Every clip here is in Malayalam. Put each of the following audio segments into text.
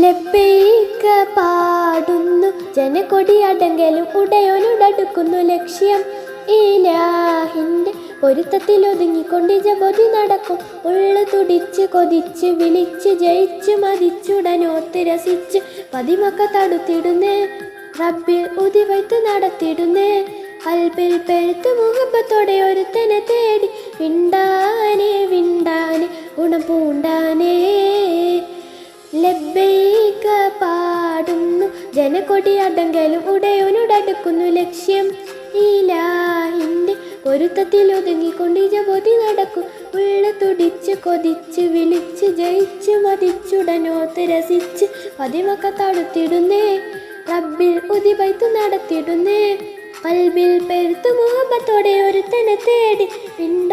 ലബ്ബൈക പാടുന്നു. ജനകൊടി അടങ്കലും ഉടയോനുടടുക്കുന്നു ലക്ഷ്യം. ഇലാഹിന്റെ പൊരുത്തത്തിൽ ഒതുങ്ങിക്കൊണ്ട് ജപതി നടക്കും. ഉള്ളു തുടിച്ച് കൊതിച്ച് വിളിച്ച് ജയിച്ച് മതിച്ചുടനോത്ത് രസിച്ച് പതിമക്ക തടുത്തിടുന്നേ. റബ്ബിൽ ഉതിവയ്ത്ത് നടത്തിടുന്നേ. കൽബിൽ പെരുത്ത് മുഹബത്തോടെ ഒരുത്തനെ തേടി. വിണ്ടാനേ വിണ്ടാനേ ഗുണം പൂണ്ടാനേ. ജനകൊടി അടങ്കലും ഉടയോനുടടുക്കുന്നു ലക്ഷ്യം. ഇലാഹിന്റെ പൊരുത്തത്തിൽ ഒതുങ്ങിക്കൊണ്ട് ജബോധി നടക്കും. ഉള്ള തുടിച്ച് കൊതിച്ച് വിളിച്ച് ജയിച്ച് മതിച്ചുടനോത്ത് രസിച്ച് പതിമൊക്കെ തടുത്തിടുന്നേ. റബ്ബിൽ ഉതിപൈത്ത് നടത്തിടുന്നേ. കൽബിൽ പെരുത്തു മുഹബത്തോടെ ഒരുത്തനെ തേടി. വിണ്ടാനെ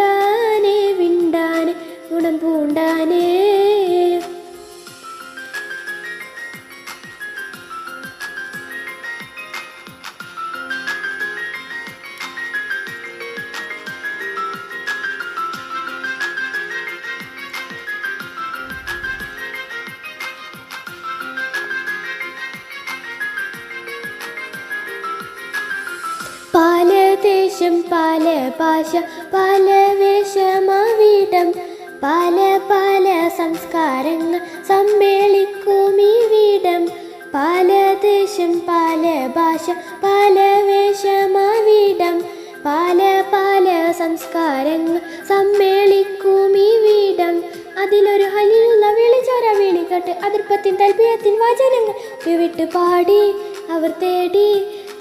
ദേശം പല ഭാഷ പല വേഷമാവിടം പല പല സംസ്കാരങ്ങൾ സമ്മേളിക്കും ഈ വീടം പല ദേശം പല ഭാഷ പല വേഷമാവിടം പല പല സംസ്കാരങ്ങൾ സമ്മേളിക്കും ഈ വീടം അതിലൊരു ഹലിലുള്ള വിളിച്ചോര വിളികട്ട് അതിർപ്പത്തിൻ തൽപ്പിയത്തിൻ വചനങ്ങൾ വിവിട്ട് പാടി അവർ തേടി.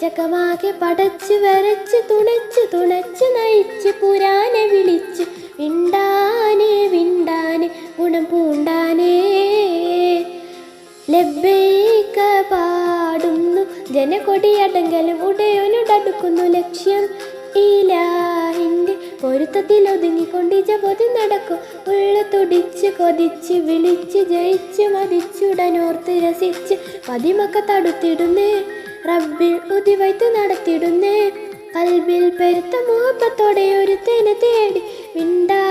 ചക്കമാകെ പടച്ച് വരച്ച് തുണച്ച് തുണച്ച് നയിച്ച് പുരാനെ വിളിച്ച് വിണ്ടാനെ വിണ്ടാനെ ഗുണം പൂണ്ടാനേ. ലബ്ബൈക പാടുന്നു ജനകൊടിയടങ്കലും ഉടയോനുടടുക്കുന്നു ലക്ഷ്യം. ഇലാഹിന്റെ പൊരുത്തത്തിൽ ഒതുങ്ങിക്കൊണ്ട് ജപതി നടക്കും. ഉള്ള തുടിച്ച് കൊതിച്ച് വിളിച്ച് ജയിച്ച് മതിച്ചുടനോർത്ത് രസിച്ച് പതിമൊക്കെ തടുത്തിടുന്നേ. റബ്ബിൽ ഉതിവൈത്ത് നടത്തിടുന്നേ. കൽബിൽ പെരുത്ത മുഹബത്തോടെ തേനെ തേടി വിണ്ടാ